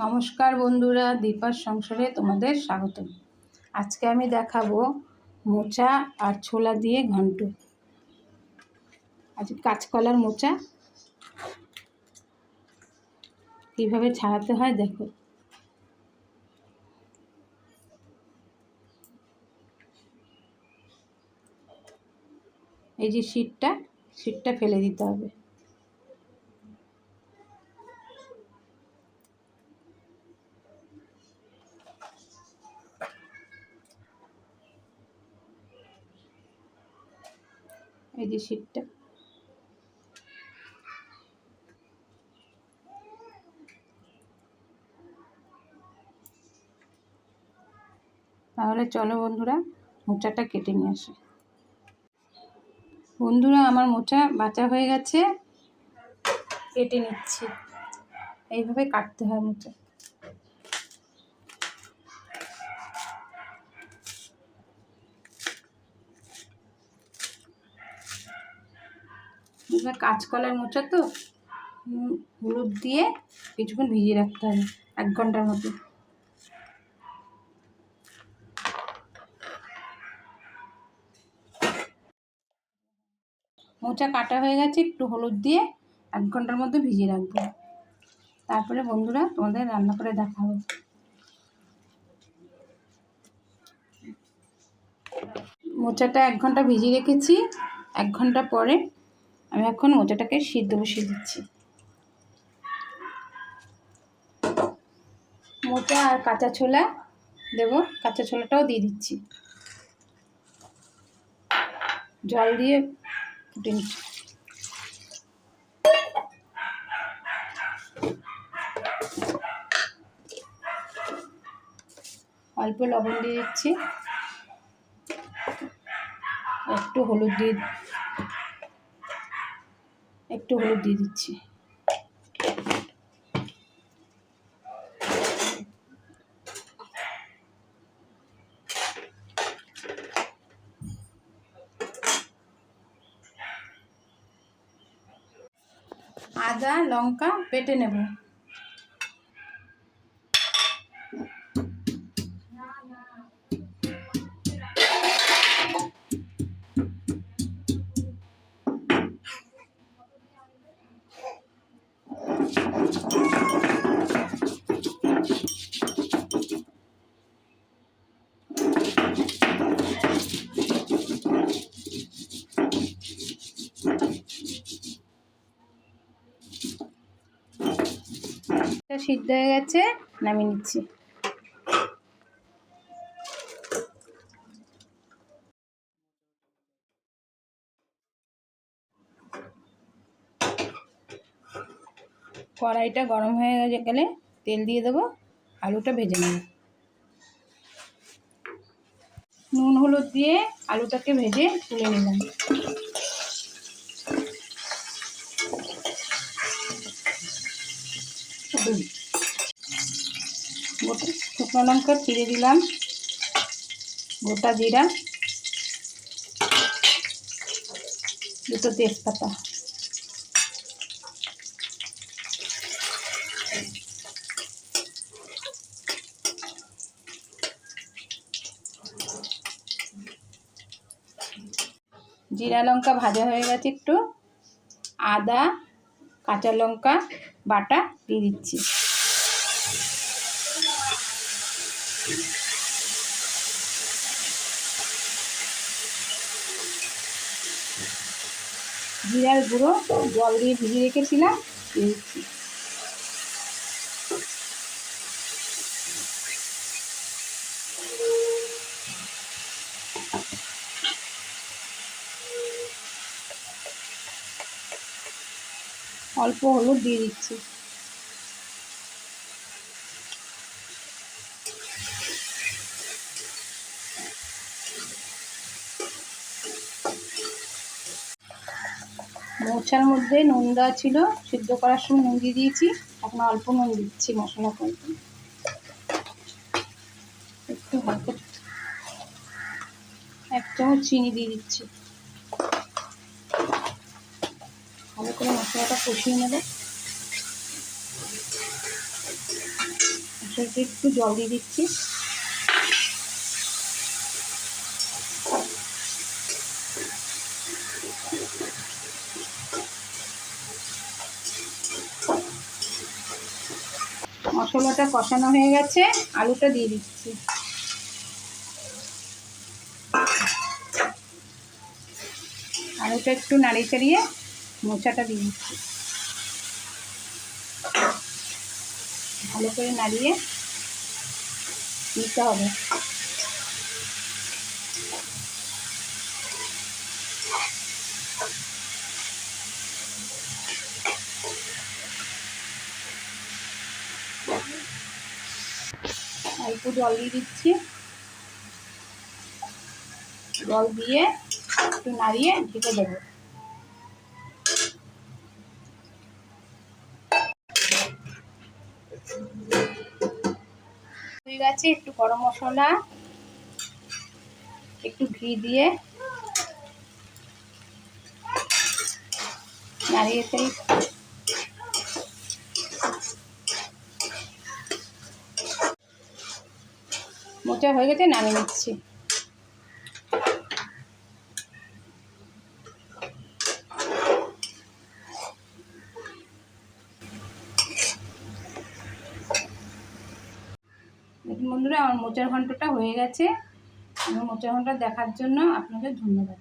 নমস্কার বন্ধুরা, দীপার সংসারে তোমাদের স্বাগত আজকে আমি দেখাবো মোচা আর ছোলা দিয়ে ঘন্ট। আজকে কাঁচকলার মোচা। কীভাবে ছাড়াতে হয় দেখো। এই যে শীতটা শীতটা ফেলে দিতে হবে। এই যে শীতটা তাহলে চলো বন্ধুরা, মোচাটা কেটে নিয়ে আসে। বন্ধুরা, আমার মোচা বাঁচা হয়ে গেছে, কেটে নিচ্ছি। এইভাবে কাটতে হয় মোচা। এবার কাঁচকলার মোচা তো। হলুদ দিয়ে কিছুক্ষণ ভিজিয়ে রাখতে হবে, এক ঘণ্টার মতো। মোচা কাটা হয়ে গেছে, একটু হলুদ দিয়ে এক ঘণ্টার মধ্যে ভিজিয়ে রাখব। তারপরে বন্ধুরা তোমাদের রান্না করে দেখাবো। মোচাটা এক ঘণ্টা ভিজিয়ে রেখেছি, এক ঘণ্টা পরে আমি এখন মোচাটাকে সিদ্ধ বসিয়ে দিচ্ছি। মোচা আর কাঁচা ছোলা দেবো, কাঁচা ছোলাটাও দিয়ে দিচ্ছি। জল দিয়ে ফুটে নিচ্ছি। অল্প লবণ দিয়ে দিচ্ছি। একটু হলুদ দিয়ে একটু হলুদ দিয়ে দিচ্ছি। আদা লঙ্কা পেটে নেব। সিদ্ধ হয়ে গেছে নামিয়ে নিচ্ছি। কড়াইটা গরম হয়ে গেলে তেল দিয়ে দেবো, আলুটা ভেজে নেব। নুন, হলুদ দিয়ে আলুটাকে ভেজে তুলে নিলাম। গোটা শুকনো লঙ্কা চিড়ে দিলাম, গোটা জিরা, দুটো তেজপাতা। জিরা লঙ্কা ভাজা হয়ে গেছে একটু। আদা, কাঁচা লঙ্কা, বাটা দিয়ে দিচ্ছি। জিরার গুঁড়ো জল দিয়ে ভিজিয়ে রেখেছিলাম, দিয়ে দিচ্ছি। অল্প হলুদ দিয়ে দিচ্ছি। মোচার মধ্যে নুন দেওয়া ছিল, সিদ্ধ করার সময় নুন দিয়ে দিয়েছি। এখন অল্প নুন দিচ্ছি মশলা করতে একটু হালকা এক চামচ চিনি দিয়ে দিচ্ছি ভালো করে মশলাটা কষিয়ে নেবে। অল্প একটু জল দিয়ে দিচ্ছি। মশলাটা কষানো হয়ে গেছে, আলুটা দিয়ে দিচ্ছি। আলুটা একটু নাড়িয়ে চাড়িয়ে মোচাটা দিয়ে দিচ্ছি। ভালো করে নাড়িয়ে দিতে হবে। অল্প জল দিয়ে দিচ্ছি। জল দিয়ে একটু নাড়িয়ে ঢেকে দেবো। গেছে একটু গরম মশলা একটু ঘি দিয়ে নাড়িয়ে ফেলি। মোচা হয়ে গেছে নামিয়ে নিচ্ছি। বন্ধুরা আমার মোচার ঘন্টটা হয়ে গেছে। আমার মোচার ঘণ্টা দেখার জন্য আপনাদের ধন্যবাদ।